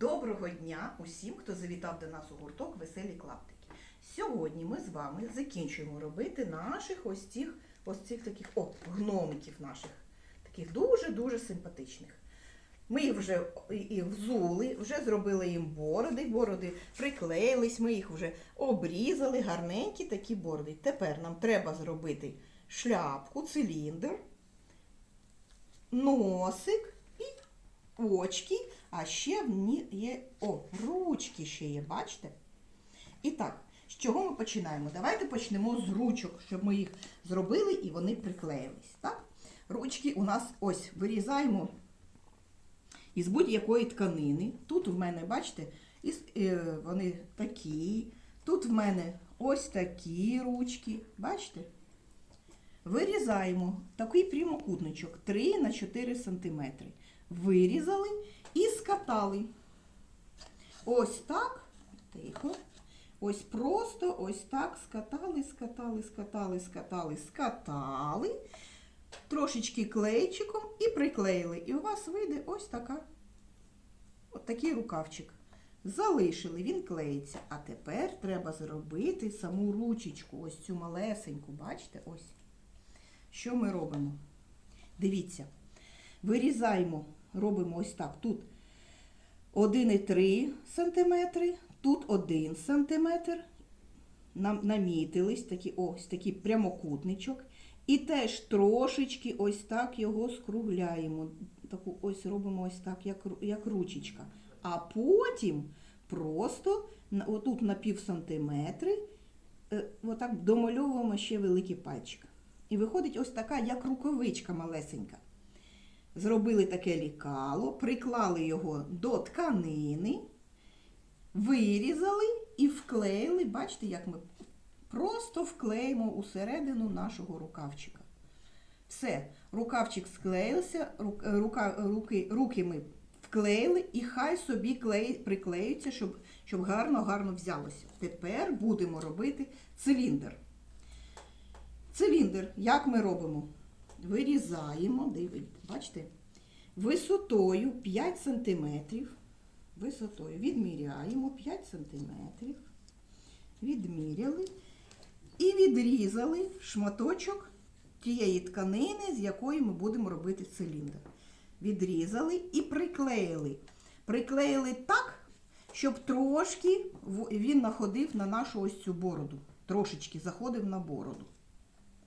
Доброго дня усім, хто завітав до нас у гурток Веселі клаптики. Сьогодні ми з вами закінчуємо робити наших ось цих, ось цих таких о, гномиків наших, таких дуже-дуже симпатичних. Ми їх вже і взули, вже зробили їм бороди, бороди приклеїлись, ми їх вже обрізали, гарненькі такі бороди. Тепер нам треба зробити шляпку, циліндр, носик очки, а ще в ній є о, ручки ще є, бачите? І так, з чого ми починаємо? Давайте почнемо з ручок, щоб ми їх зробили і вони приклеїлись. Так? Ручки у нас ось вирізаємо із будь-якої тканини. Тут в мене, бачите, е, вони такі. Тут в мене ось такі ручки. Бачите? Вирізаємо такий прямокутничок 3 на 4 см. Вирізали і скатали. Ось так. Тихо. Ось просто ось так скатали, скатали, скатали, скатали, скатали. Трошечки клейчиком і приклеїли. І у вас вийде ось така. От такий рукавчик. Залишили, він клеїться. А тепер треба зробити саму ручечку, ось цю малесеньку, бачите? Ось. Що ми робимо? Дивіться, вирізаємо, робимо ось так. Тут 1,3 см, тут 1 см. Нам намітились такі, ось такий прямокутничок. І теж трошечки ось так його скругляємо. Таку ось робимо ось так, як, як ручечка. А потім просто отут на пів сантиметри е, отак домальовуємо ще великий пальчик. І виходить ось така, як рукавичка малесенька. Зробили таке лікало, приклали його до тканини, вирізали і вклеїли. Бачите, як ми просто вклеїмо усередину нашого рукавчика. Все, рукавчик склеївся, рука, руки, руки ми вклеїли і хай собі клеї, приклеються, щоб, щоб гарно-гарно взялося. Тепер будемо робити циліндр. Циліндр, як ми робимо? Вирізаємо, дивіться, бачите, висотою 5 см. Висотою відміряємо 5 см. Відміряли і відрізали шматочок тієї тканини, з якої ми будемо робити циліндр. Відрізали і приклеїли. Приклеїли так, щоб трошки він находив на нашу ось цю бороду. Трошечки заходив на бороду.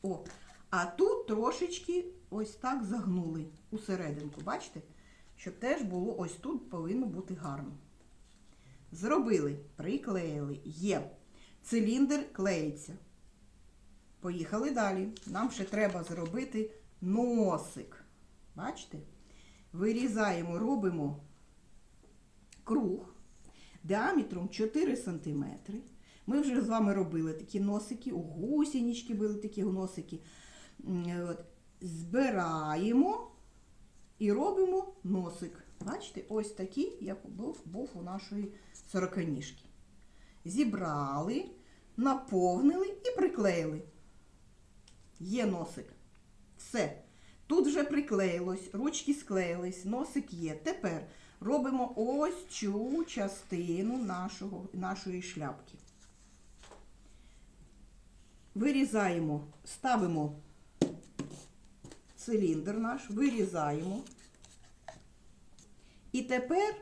О, а тут трошечки ось так загнули усерединку. Бачите? Щоб теж було ось тут повинно бути гарно. Зробили, приклеїли, є. Циліндр клеїться. Поїхали далі. Нам ще треба зробити носик. Бачите? Вирізаємо, робимо круг діаметром 4 см. Ми вже з вами робили такі носики, у гусінічки були такі носики. От. Збираємо і робимо носик. Бачите, ось такий, як був, був у нашої сороконіжки. Зібрали, наповнили і приклеїли. Є носик. Все. Тут вже приклеїлось, ручки склеїлись, носик є. Тепер робимо ось цю частину нашого, нашої шляпки. Вирізаємо, ставимо циліндр наш, вирізаємо. І тепер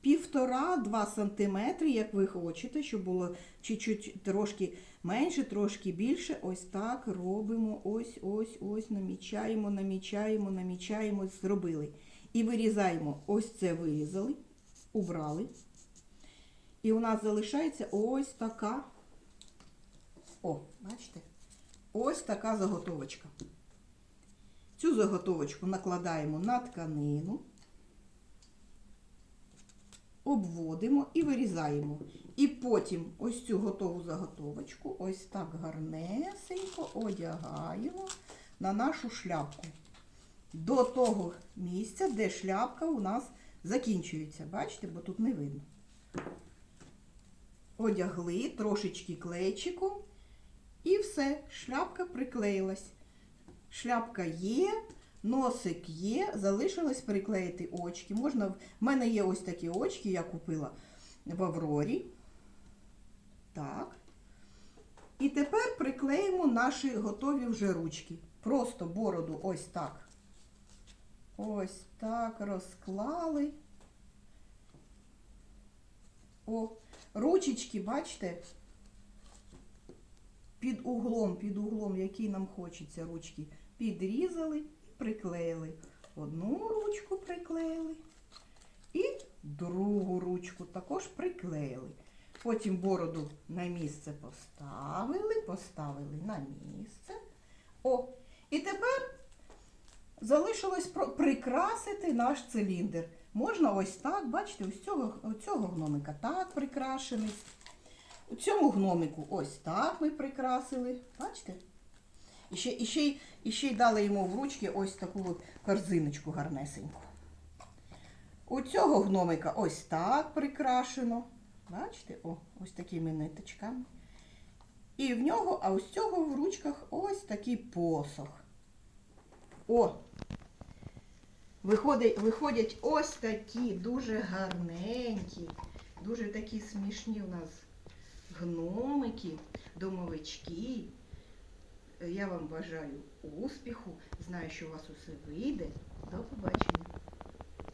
півтора-два сантиметри, як ви хочете, щоб було чуть-чуть трошки менше, трошки більше. Ось так робимо. Ось, ось, ось, намічаємо, намічаємо, намічаємо, зробили. І вирізаємо. Ось це вирізали, убрали. І у нас залишається ось така. О, бачите? Ось така заготовочка. Цю заготовочку накладаємо на тканину, обводимо і вирізаємо. І потім ось цю готову заготовочку, ось так гарнесенько одягаємо на нашу шляпку. До того місця, де шляпка у нас закінчується. Бачите, бо тут не видно. Одягли трошечки клейчиком і все, шляпка приклеїлась. Шляпка є, Носик є, залишилось приклеїти очки. Можна, в мене є ось такі очки, я купила в Аврорі. Так. І тепер приклеїмо наші готові вже ручки. Просто бороду ось так. Ось так розклали. О, ручечки, бачите? Під углом, під углом, який нам хочеться ручки, підрізали і приклеїли. Одну ручку приклеїли і другу ручку також приклеїли. Потім бороду на місце поставили, поставили на місце. О, і тепер залишилось прикрасити наш циліндр. Можна ось так, бачите, ось цього, ось цього гномика так прикрашений. У цьому гномику ось так ми прикрасили. Бачите? І ще, і ще, і ще й дали йому в ручки ось таку от корзиночку гарнесеньку. У цього гномика ось так прикрашено. Бачите? О, ось такими ниточками. І в нього, а ось цього в ручках ось такий посох. О! Виходить, виходять ось такі дуже гарненькі, дуже такі смішні у нас гномики, домовички. Я вам бажаю успіху. Знаю, що у вас усе вийде. До побачення.